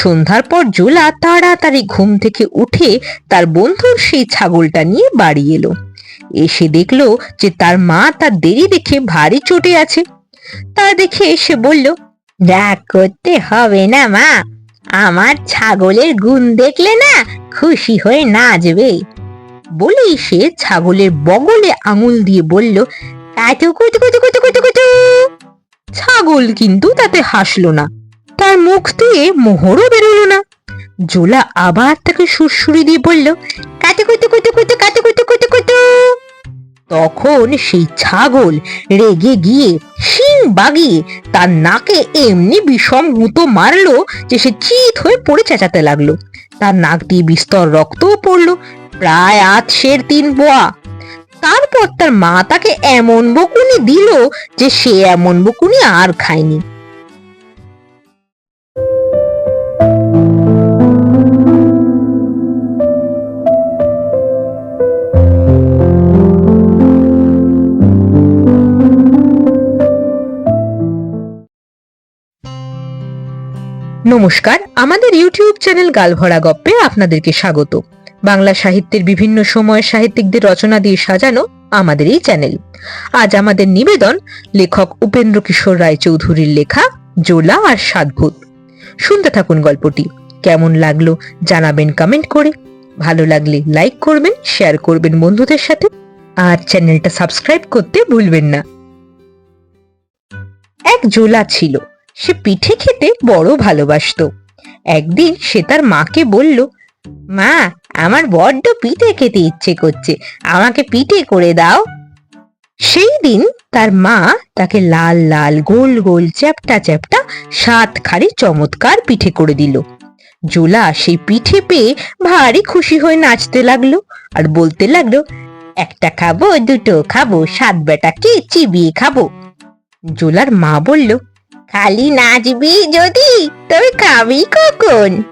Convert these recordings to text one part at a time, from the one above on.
সন্ধ্যার পর জোলা তাড়াতাড়ি ঘুম থেকে উঠে তার বন্ধুর সেই ছাগলটা নিয়ে বাড়ি এলো। এসে দেখল যে তার মা তার দেরি দেখে ভারী চটে আছে। তা দেখে এসে বলল রাগ করতে হবে না মা, আমার ছাগলের গুণ দেখলে না খুশি হয়ে নাচবে। বলেই সে ছাগলের বগলে আঙুল দিয়ে বলল কাটু কুটু কুটু কুটু কুটু কুটু ছাগল কিন্তু তাতে হাসলো না। তার মুখ দিয়ে মোহরও বেরোলো না। জোলা আবার তাকে সুরসুরি দিয়ে বলল কাটু কুটু কুটু কুটু কাটু কুটু কুটু কুটু তখন সেই ছাগল রেগে গিয়ে শিং বাগিয়ে তার নাকে এমনি বিষম গুঁতো মারলো যে সে চিত হয়ে পড়ে চেঁচাতে লাগল। তার নাক দিয়ে বিস্তর রক্তও পড়ল, প্রায় আধ সের তিন পোয়া তারপর তার মা তাকে এমন বকুনি দিল যে সে এমন বকুনি আর খায়নি। নমস্কার। আমাদের ইউটিউব চ্যানেল গালভরা গপ্পে আপনাদেরকে স্বাগত। বাংলা সাহিত্যের বিভিন্ন সময়ের সাহিত্যিকদের রচনা দিয়ে সাজানো আমাদের এই চ্যানেল। আজ আমাদের নিবেদন লেখক উপেন্দ্র কিশোর রায়চৌধুরীর লেখা জোলা আর সাতভূত শুনতে থাকুন গল্পটি। কেমন লাগল জানাবেন কমেন্ট করে। ভালো লাগলে লাইক করবেন শেয়ার করবেন বন্ধুদের সাথে। আর চ্যানেলটা সাবস্ক্রাইব করতে ভুলবেন না। এক জোলা ছিল। সে পিঠে খেতে বড় ভালোবাসতো। একদিন সে তার মাকে বলল, মা, আমার বড্ড পিঠে খেতে ইচ্ছে করছে, আমাকে পিঠে করে দাও। সেই দিন তার মা তাকে লাল লাল গোল গোল চ্যাপটা চ্যাপটা সাত খারি চমৎকার পিঠে করে দিল। জোলা সেই পিঠে পেয়ে ভারী খুশি হয়ে নাচতে লাগল আর বলতে লাগল, একটা খাব, দুটো খাব, সাত বেটাকে চিবিয়ে খাব। জোলার মা বলল খালি নাচবি যদি, তবে খাবি কখন?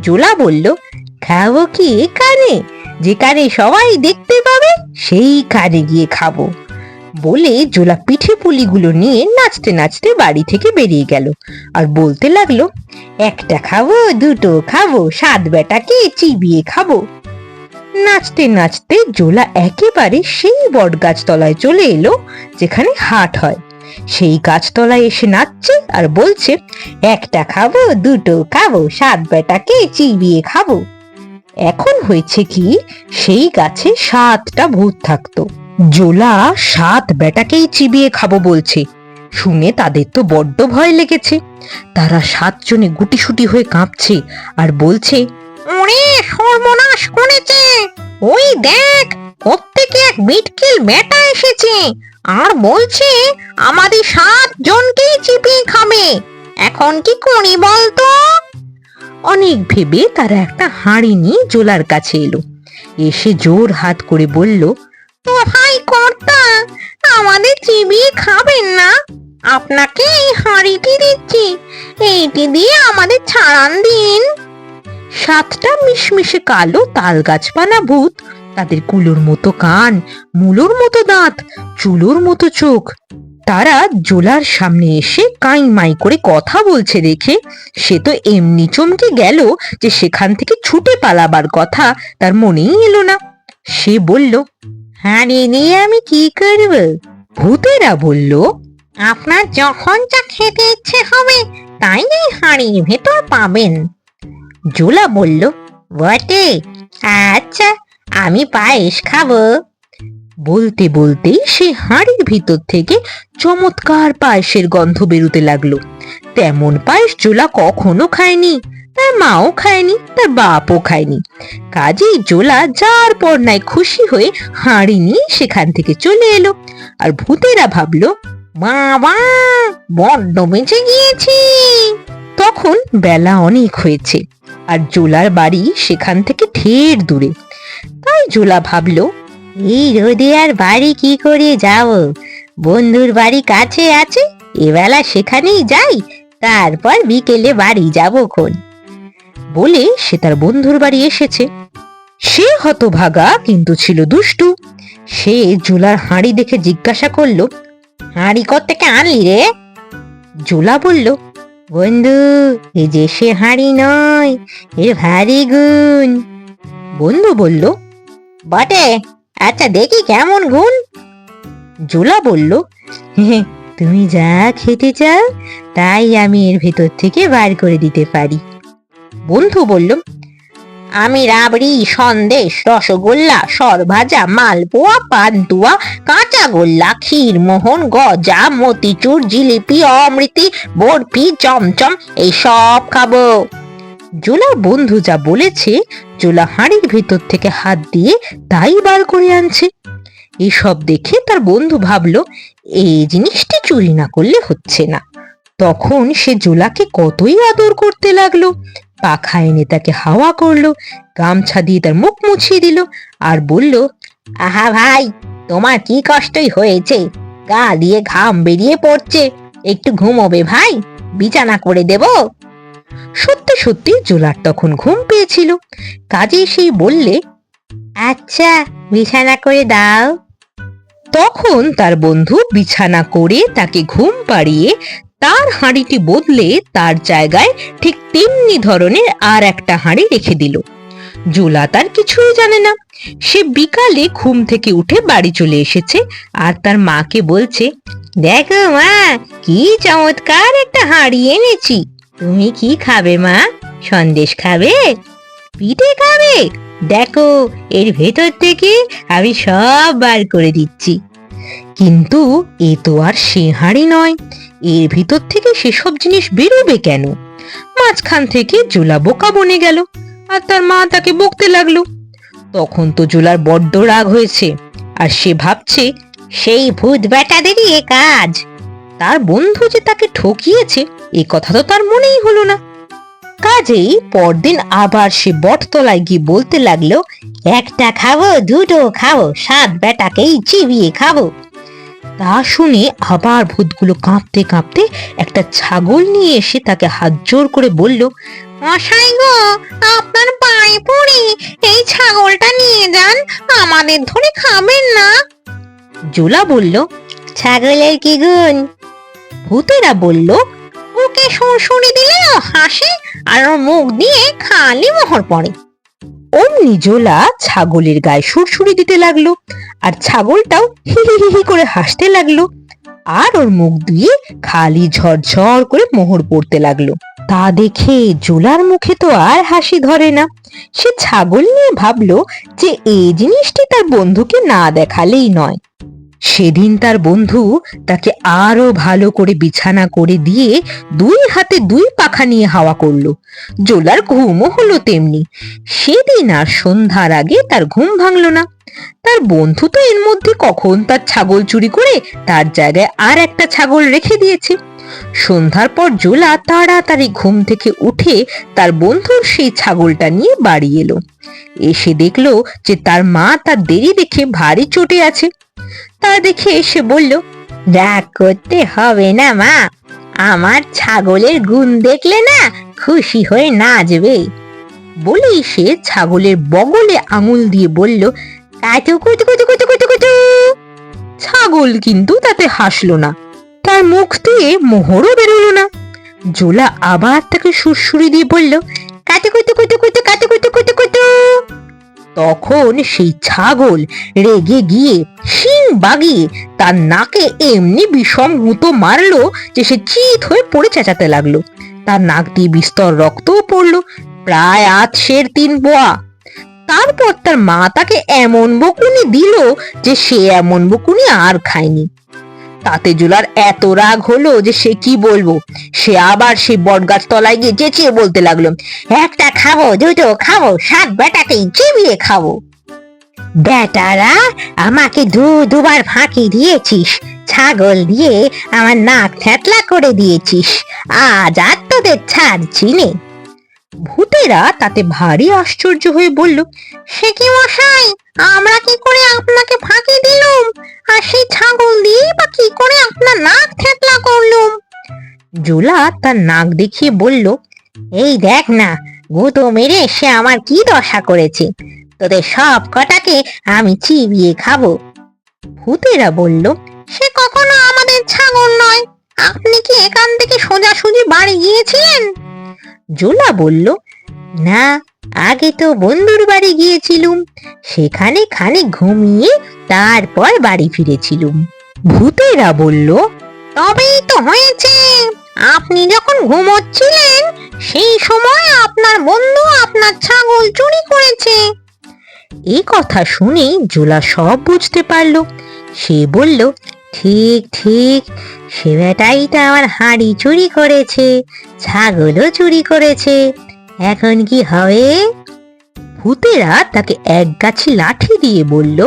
জোলা বলল, খাব কি এখানে? যেখানে সবাই দেখতে পাবে সেই কানে গিয়ে খাব। বলে জোলা পিঠে পুলিগুলো নিয়ে নাচতে নাচতে বাড়ি থেকে বেরিয়ে গেল। আর বলতে লাগল, একটা খাব, দুটো খাব, সাত বেটাকে চিবিয়ে খাব। নাচতে নাচতে জোলা একেবারে সেই বট গাছতলায় চলে এলো, যেখানে হাট হয়। সেই গাছতলায় এসে নাচছে আর বলছে, একটা খাব, দুটো খাব, সাত বেটাকে চিবিয়ে খাব। এখন হয়েছে কি, সেই গাছে সাতটা ভূত থাকতো। জোলা সাত বেটাকেই চিবিয়ে খাব বলছে। শুনে তাদের তো বড্ড ভয় লেগেছে। তারা সাতজনে গুটিসুটি হয়ে কাঁপছে আর বলছে ওরে সর্বনাশ করেছে। ওই দেখ, প্রত্যেকে এক বিটকিল বেটা এসেছে। আর বলছে, আমাদের সাত জনকেই চিপিয়ে খাবে। এখন কি করি বলতো? অনেক ভেবে তারা একটা হাঁড়ি নিয়ে জোলার কাছে এলো। এসে জোর হাত করে বলল তো ভাই কর্তা, আমাদের চিবিয়ে খাবেন না। আপনাকে এই হাঁড়িটি দিচ্ছি। এইটি দিয়ে আমাদের ছাড়ান দিন। সাতটা মিশমিশে কালো তাল গাছপানা ভূত তাদের কুলোর মতো কান, মুলোর মতো দাঁত, চুলোর মতো চোখ। তারা জোলার সামনে এসে কাই মাই করে কথা বলছে দেখে। সে তো এমনি চমকে গেল যে সেখান থেকে ছুটে পালাবার কথা তার মনেই এলো না। সে বলল হাঁড়ি নিয়ে আমি কি করব? ভূতেরা বলল, আপনার যখন যা খেতে ইচ্ছে হবে, তাই এই হাঁড়ির ভেতর পাবেন। জোলা বলল, বটে আচ্ছা আমি পায়েস খাব। বলতে বলতেই সে হাঁড়ির ভিতর থেকে চমৎকার পায়েসের গন্ধ বেরোতে লাগল। তেমন পায়েস জোলা কখনো খায়নি, তার মাও খায়নি, তার বাপও খায়নি। কাজেই জোলা যার পর নাই খুশি হয়ে হাঁড়ি নিয়ে সেখান থেকে চলে এলো আর ভূতেরা ভাবলো বাবা বড্ড বেঁচে গিয়েছি। তখন বেলা অনেক হয়েছে আর জোলার বাড়ি সেখান থেকে ঢের দূরে। তাই জোলা ভাবলো, এই রোদে আর বাড়ি কি করে যাব? বন্ধুর বাড়ি কাছে আছে, এবেলা সেখানেই যাই, তারপর বিকেলে বাড়ি যাব খন বলে সে তার বন্ধুর বাড়ি এসেছে। সে হতভাগা কিন্তু ছিল দুষ্টু। সে জোলার হাঁড়ি দেখে জিজ্ঞাসা করল, হাঁড়ি থেকে আনলি রে? জোলা বলল, বন্ধু, এ যে সে হাঁড়ি নয় এর ভারী গুণ। বন্ধু বলল বটে? আচ্ছা দেখি কেমন গুণ। জোলা বলল তুমি যা খেতে চাও, তাই আমি এর ভেতর থেকে বার করে দিতে পারি। বন্ধু বলল, আমি রাবড়ি, সন্দেশ, রসগোল্লা, সরভাজা, মালপোয়া, পান্তুয়া কাঁচা গোল্লা ক্ষীর মোহন গজা, মতিচুর, জিলিপি, অমৃতি, বরফি, চমচম, এই সব খাব। জোলার বন্ধু যা বলেছে, জোলা হাঁড়ির ভেতর থেকে হাত দিয়ে তাই বার করে আনছে। এসব দেখে তার বন্ধু ভাবলো, এই জিনিসটি চুরি না করলে হচ্ছে না। তখন সে জোলাকে কতই আদর করতে লাগল, পাখা এনে তাকে হাওয়া করল, গামছা দিয়ে তার মুখ মুছিয়ে দিল আর বলল, আহা ভাই, তোমার কি কষ্টই হয়েছে? গা দিয়ে ঘাম বেরিয়ে পড়ছে। একটু ঘুমোবে ভাই? বিছানা করে দেব? সত্যি সত্যি জোলার তখন ঘুম পেয়েছিল। কাজে সেই বললে আচ্ছা বিছানা করে দাও। তখন তার বন্ধু বিছানা করে তাকে ঘুম পাড়িয়ে তার হাঁড়িটি বদলে তার জায়গায় ঠিক তেমনি ধরনের আর একটা হাঁড়ি রেখে দিল। জোলা তার কিছুই জানে না। সে বিকালে ঘুম থেকে উঠে বাড়ি চলে এসেছে আর তার মাকে বলছে, দেখো মা, কি চমৎকার একটা হাঁড়ি এনেছি। তুমি কি খাবে, মা? সন্দেশ খাবে? পিঠে খাবে? দেখো, এর ভেতর থেকে আমি সব বার করে দিচ্ছি। কিন্তু এ তো আর সে হাঁড়ি নয়। এর ভিতর থেকে সেসব জিনিস বেরোবে কেন? মাঝখান থেকে জোলা বোকা বনে গেল, আর তার মা তাকে বকতে লাগল। তখন তো জোলার বড্ড রাগ হয়েছে, আর সে ভাবছে, সেই ভূত বেটাদেরই এ কাজ। তার বন্ধু যে তাকে ঠকিয়েছে এ কথা তো তার মনেই হলো না। কাজেই পরদিন আবার সে বটতলায় গিয়ে বলতে লাগল, একটা খাব, দুটো খাব, সাত বেটাকেই চিবিয়ে খাব। তা শুনে আবার ভূতগুলো কাঁপতে কাঁপতে একটা ছাগল নিয়ে এসে তাকে হাত জোর করে বলল, মশাই গো, আপনার পায়ে পড়ি, এই ছাগলটা নিয়ে যান, আমাদের ধরে খাবেন না। জোলা বলল, ছাগলের কি গুণ? ভূতেরা বলল ওকে সুরসুরি দিলে ও হাসে আর ওর মুখ দিয়ে খালি মোহর পড়ে। অমনি জোলা ছাগলের গায়ে সুরসুরি দিতে লাগল আর ছাগলটাও হি হি করে হাসতে লাগল আর ওর মুখ দিয়ে খালি ঝরঝর করে মোহর পড়তে লাগল। তা দেখে জোলার মুখে তো আর হাসি ধরে না। সে ছাগল নিয়ে ভাবলো যে এই জিনিসটি তার বন্ধুকে না দেখালেই নয়। সেদিন তার বন্ধু তাকে আরও ভালো করে বিছানা করে দিয়ে দুই হাতে দুই পাখা নিয়ে হাওয়া করল। জোলার ঘুমও হলো তেমনি। সেদিন আর সন্ধ্যার আগে তার ঘুম ভাঙল না। তার বন্ধু তো এর মধ্যে কখন তার ছাগল চুরি করে তার জায়গায় আর একটা ছাগল রেখে দিয়েছে। সন্ধ্যার পর জোলা তাড়াতাড়ি ঘুম থেকে উঠে তার বন্ধুর সেই ছাগলটা নিয়ে বাড়ি এলো। এসে দেখল যে তার মা তার দেরি দেখে ভারী চটে আছে। তা দেখে এসে বলল রাগ করতে হবে না মা, আমার ছাগলের গুণ দেখলে না খুশি হয়ে নাচবে। বলেই সে ছাগলের বগলে আঙুল দিয়ে বলল কাটু, কুটু কুটু কুটু কুটু কুটু। ছাগল কিন্তু তাতে হাসলো না। তার মুখ দিয়ে মোহরও বেরোলো না। জোলা আবার তাকে সুরসুরি দিয়ে বলল কাটু কুটু কুটু কুটু কাটু কুটু কুটু কুটু তখন সেই ছাগল রেগে গিয়ে শিং বাগিয়ে তার নাকে এমনি বিষম গুঁতো মারলো যে সে চিত হয়ে পড়ে চেঁচাতে লাগল। তার নাক দিয়ে বিস্তর রক্তও পড়ল, প্রায় আধ সের তিন পোয়া তারপর তার মা তাকে এমন বকুনি দিল যে সে এমন বকুনি আর খায়নি। তাতে জুলার এত রাগ হলো যে সে কি বলব? সে আবার সেই বটগাছ তলায় গিয়ে চেঁচিয়ে বলতে লাগল, একটা খাব, দুটো খাব, সাত বেটাকেই চিবিয়ে খাব। বেটারা, আমাকে দু, দুবার ফাঁকি দিয়েছিস, ছাগল দিয়ে আমার নাক থ্যাতলা করে দিয়েছিস, আজ আর তোদের ছাড়ছি নে। ভূতেরা তাতে ভারী আশ্চর্য হয়ে বলল, সে কি মশাই আমরা কি করে আপনাকে ফাঁকি দিলুম? আর সেই ছাগল দিয়েই বা কি করে আপনার নাক থেতলা করলুম? জোলা তার নাক দেখিয়ে বলল, এই দেখ না, গুঁতো মেরে সে আমার কি দশা করেছে? তোদের সব কটাকে আমি চিবিয়ে খাব। ভূতেরা বলল, সে কখনো আমাদের ছাগল নয়। আপনি কি এখান থেকে সোজাসুজি বাড়ি গিয়েছিলেন? জোলা বলল, না আগে তো বন্ধুর বাড়ি গিয়েছিলুম, সেখানে খানিক ঘুমিয়ে তারপর বাড়ি ফিরেছিলুম। ভূতেরা বলল, তবেই তো হয়েছে। আপনি যখন ঘুমোচ্ছিলেন, সেই সময় আপনার বন্ধু আপনার ছাগল চুরি করেছে। এই কথা শুনে জোলা সব বুঝতে পারল। সে বলল, ঠিক ঠিক, সে বেটাই তো আমার হাঁড়ি চুরি করেছে, ছাগলও চুরি করেছে। এখন কি হবে? ভূতেরা তাকে এক গাছি লাঠি দিয়ে বলল,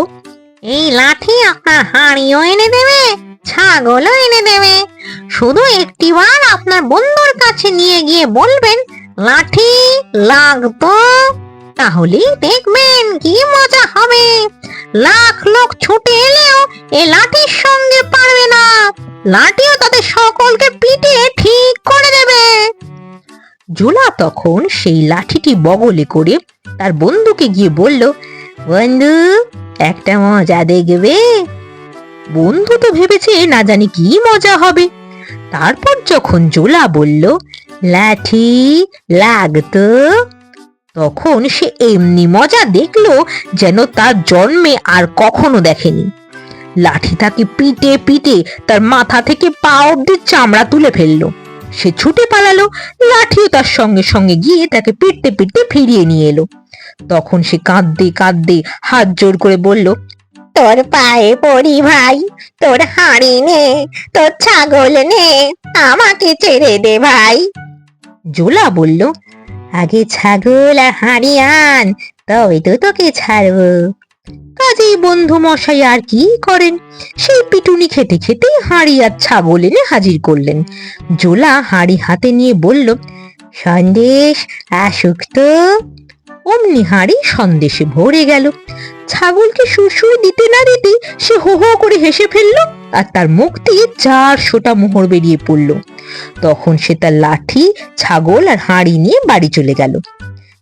এই লাঠি আপনার হাঁড়িও এনে দেবে, ছাগলও এনে দেবে। শুধু একটিবার আপনার বন্ধুর কাছে নিয়ে গিয়ে বলবেন, লাঠি লাগতো তাহলেই দেখবেন কি মজা হবে। লাখ লোক ছুটে এলেও এ লাঠির সঙ্গে পারবে না। লাঠিও তাদের সকলকে পিটিয়ে ঠিক করে দেবে। জোলা তখন সেই লাঠিটি বগলে করে তার বন্ধুকে গিয়ে বলল, বন্ধু, একটা মজা দেখবে। বন্ধু তো ভেবেছে না জানি কি মজা হবে। তারপর যখন জোলা বলল, লাঠি লাগতো, তখন সে এমনি মজা দেখল যেন তার জন্মে আর কখনো দেখেনি। লাঠি তাকে পিটে পিটে তার মাথা থেকে পা অব্দি চামড়া তুলে ফেলল। সে ছুটে পালালো, লাঠিও তার সঙ্গে সঙ্গে গিয়ে তাকে পিটতে পিটতে ফিরিয়ে নিয়ে এলো। তখন সে কাঁদতে কাঁদতে হাত জোর করে বলল, তোর পায়ে পড়ি ভাই, তোর হাঁড়ি নে, তোর ছাগল নে, আমাকে ছেড়ে দে ভাই। জোলা বলল, আগে ছাগল আর হাঁড়ি আন, তবে তো তোকে ছাড়বো। কাজেই বন্ধু মশাই আর কি করেন? সেই পিটুনি খেতে খেতে হাঁড়ি আর ছাগল এনে হাজির করলেন। জোলা হাঁড়ি হাতে নিয়ে বলল, সন্দেশ, আসুক তো। অমনি হাঁড়ি সন্দেশে ভরে গেল। ছাগলকে সুসুই দিতে না দিতে সে হো হো করে হেসে ফেলল আর তার মুখ দিয়ে চারশোটা মোহর বেরিয়ে পড়ল। তখন সে তার লাঠি, ছাগল আর হাঁড়ি নিয়ে বাড়ি চলে গেল।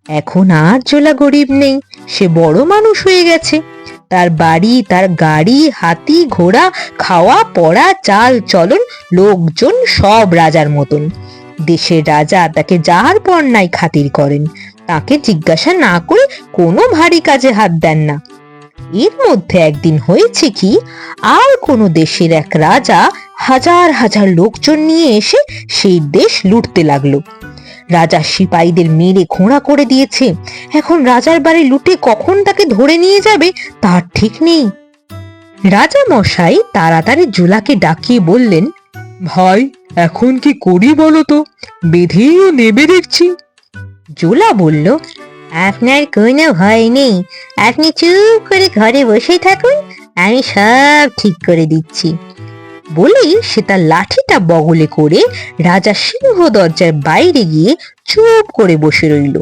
এখন আর জোলা গরিব নেই। সে বড় মানুষ হয়ে গেছে। তার বাড়ি, তার গাড়ি, হাতি, ঘোড়া, খাওয়া, পড়া, চাল, চলন, লোকজন সব রাজার মতন। দেশের রাজা তাকে পর নাই খাতির করেন। তাকে জিজ্ঞাসা না করে কোনো ভারী কাজে হাত দেন না। এর মধ্যে একদিন হয়েছে কি, আর কোনো দেশের এক রাজা হাজার হাজার লোকজন নিয়ে এসে সেই দেশ লুটতে লাগল। রাজা সিপাহীদের মেরে খোঁড়া করে দিয়েছে। এখন রাজার বাড়ি লুটে কখন তাকে ধরে নিয়ে যাবে, তার ঠিক নেই। রাজা মশাই তাড়াতাড়ি জোলাকে ডাকিয়ে বললেন, ভাই, এখন কি করি বলো তো? বেঁধেও নেবে দেখছি। জোলা বলল, আপনার কোনো ভয় নেই। আপনি চুপ করে ঘরে বসে থাকুন, আমি সব ঠিক করে দিচ্ছি। বলেই সে তার লাঠিটা বগলে করে রাজা সিংহ দরজার বাইরে গিয়ে চুপ করে বসে রইল।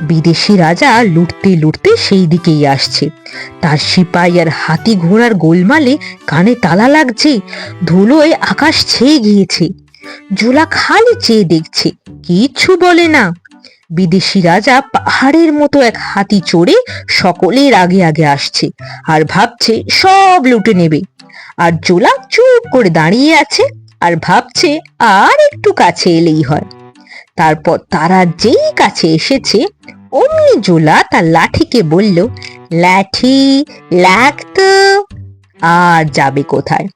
বিদেশি রাজা লুটতে লুটতে সেই দিকেই আসছে। তার সিপাই আর হাতি ঘোড়ার গোলমালে কানে তালা লাগছে, ধুলোয় আকাশ ছেয়ে গিয়েছে। জোলা খালি চেয়ে দেখছে, কিচ্ছু বলে না। বিদেশি রাজা পাহাড়ের মতো এক হাতি চড়ে সকলের আগে আগে আসছে আর ভাবছে সব লুটে নেবে। আর জোলা চুপ করে দাঁড়িয়ে আছে আর ভাবছে আর একটু কাছে এলেই হয়। তারপর তারা যেই কাছে এসেছে, অমনি জোলা তার লাঠিকে বলল, লাঠি লাগতো, আর যাবে কোথায়?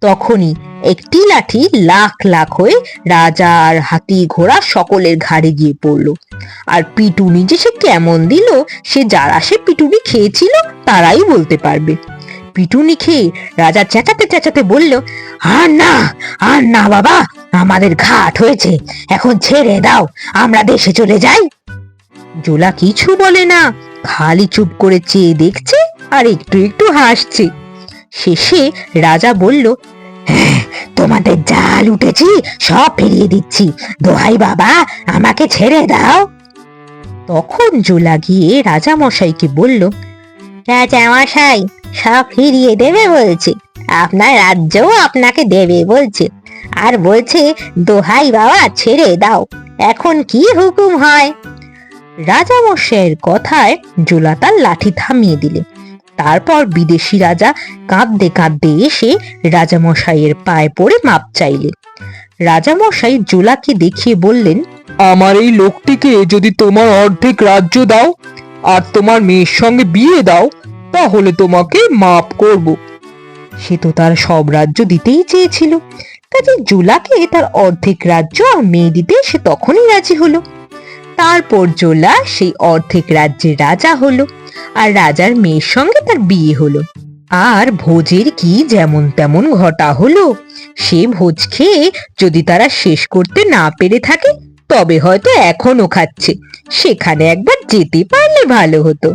তখনই একটি লাঠি লাখ লাখ হয়ে রাজা আর হাতি ঘোড়া সকলের ঘাড়ে গিয়ে পড়ল। আর পিটুনি যে সে কেমন দিল, সে যারা সে পিটুনি খেয়েছিল তারাই বলতে পারবে। পিটুনি খেয়ে রাজা চেঁচাতে চেঁচাতে বলল আর না আর না বাবা আমাদের ঘাট হয়েছে। এখন ছেড়ে দাও আমরা দেশে চলে যাই। জোলা কিছু বলে না খালি চুপ করে চেয়ে দেখছে আর একটু একটু হাসছে। শেষে রাজা বলল "হ্যাঁ, তোমাদের জাল উঠেছি সব ফিরিয়ে দিচ্ছি। দোহাই বাবা আমাকে ছেড়ে দাও। তখন জোলা গিয়ে রাজা মশাইকে বলল রাজা মশাই সব ফিরিয়ে দেবে বলছে। আপনার রাজ্যও আপনাকে দেবে বলছে। আর বলছে, দোহাই বাবা, ছেড়ে দাও। এখন কি হুকুম হয়? রাজা মশাইয়ের কথায় জোলা তার লাঠি থামিয়ে দিলে। তারপর বিদেশি রাজা কাঁদতে কাঁদতে এসে রাজামশাইয়ের পায়ে পড়ে মাপ চাইলে। রাজামশাই জোলাকে দেখিয়ে বললেন, আমার এই লোকটিকে যদি তোমার অর্ধেক রাজ্য দাও, আর তোমার মেয়ের সঙ্গে বিয়ে দাও তাহলে তোমাকে মাপ করব। সে তো তার সব রাজ্য দিতেই চেয়েছিল। কাজে জোলাকে তার অর্ধেক রাজ্য আর মেয়ে দিতে সে তখনই রাজি হলো। তারপর জোলা সেই অর্ধেক রাজ্যের রাজা হলো আর রাজার মেয়ের সঙ্গে তার বিয়ে হলো। আর ভোজের কি যেমন তেমন ঘটা হলো, সে ভোজ খেয়ে যদি তারা শেষ করতে না পেরে থাকে, তবে হয়তো এখনও খাচ্ছে। সেখানে একবার যেতে পারলে ভালো হতো।